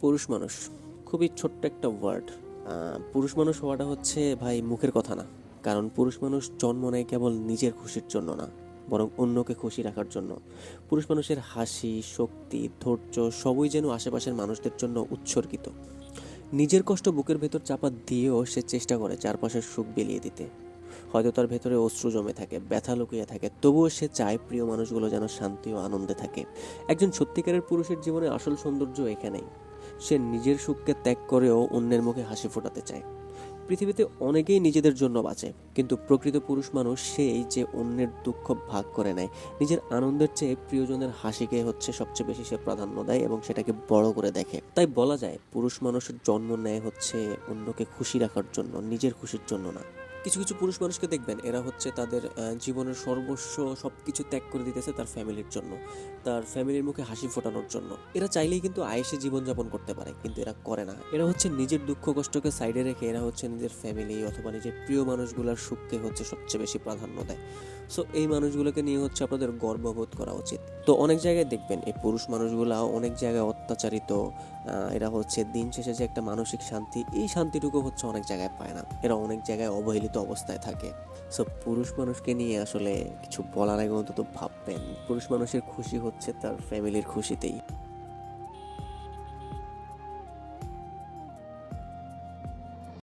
পুরুষ মানুষ, খুবই ছোট্ট একটা ওয়ার্ড পুরুষ মানুষ হওয়াটা হচ্ছে ভাই মুখের কথা না। কারণ পুরুষ মানুষ জন্ম নেয় কেবল নিজের খুশির জন্য না, বরং অন্যকে খুশি রাখার জন্য। পুরুষ মানুষের হাসি, শক্তি, ধৈর্য সবই যেন আশেপাশের মানুষদের জন্য উৎসর্গিত। নিজের কষ্ট বুকের ভেতর চাপা দিয়েও সে চেষ্টা করে চারপাশের সুখ বিলিয়ে দিতে। হয়তো তার ভেতরে অশ্রু জমে থাকে, ব্যথা লুকিয়ে থাকে, তবুও সে চায় প্রিয় মানুষগুলো যেন শান্তি ও আনন্দে থাকে। একজন সত্যিকারের পুরুষের জীবনে আসল সৌন্দর্য এখানেই। সে নিজের সুখকে ত্যাগ করেও অন্যের মুখে হাসি ফোটাতে চায়। পৃথিবীতে অনেকেই নিজেদের জন্য বাঁচে, কিন্তু প্রকৃত পুরুষ মানুষ সেই যে অন্যের দুঃখ ভাগ করে নেয়, নিজের আনন্দের চেয়ে প্রিয়জনের হাসিকে হচ্ছে সবচেয়ে বেশি সে প্রাধান্য দেয় এবং সেটাকে বড় করে দেখে। তাই বলা যায়, পুরুষ মানুষের জন্ম নেয় হচ্ছে অন্যকে খুশি রাখার জন্য, নিজের খুশির জন্য না। কিছু কিছু পুরুষ মানুষকে দেখবেন, এরা হচ্ছে তাদের জীবনের সর্বস্ব সব কিছু ত্যাগ করে দিতেছে তার ফ্যামিলির জন্য, তার ফ্যামিলির মুখে হাসি ফোটানোর জন্য। এরা চাইলেই কিন্তু আয়েসে জীবনযাপন করতে পারে, কিন্তু এরা করে না। এরা হচ্ছে নিজের দুঃখ কষ্টকে সাইডে রেখে এরা হচ্ছে নিজের ফ্যামিলি অথবা নিজের প্রিয় মানুষগুলোর সুখকে হচ্ছে সবচেয়ে বেশি প্রাধান্য দেয়। সো এই মানুষগুলোকে নিয়ে হচ্ছে আপনাদের গর্ববোধ করা উচিত। তো অনেক জায়গায় দেখবেন, এই পুরুষ মানুষগুলা অনেক জায়গায় অত্যাচারিত এরা হচ্ছে দিন শেষে যে একটা মানসিক শান্তি, এই শান্তিটুকু হচ্ছে অনেক জায়গায় পায় না। এরা অনেক জায়গায় অবহেলিত অবস্থায় থাকে। সো পুরুষ মানুষকে নিয়ে আসলে কিছু বলার আগে অন্তত ভাববেন। পুরুষ মানুষের খুশি হচ্ছে তার ফ্যামিলির খুশিতেই।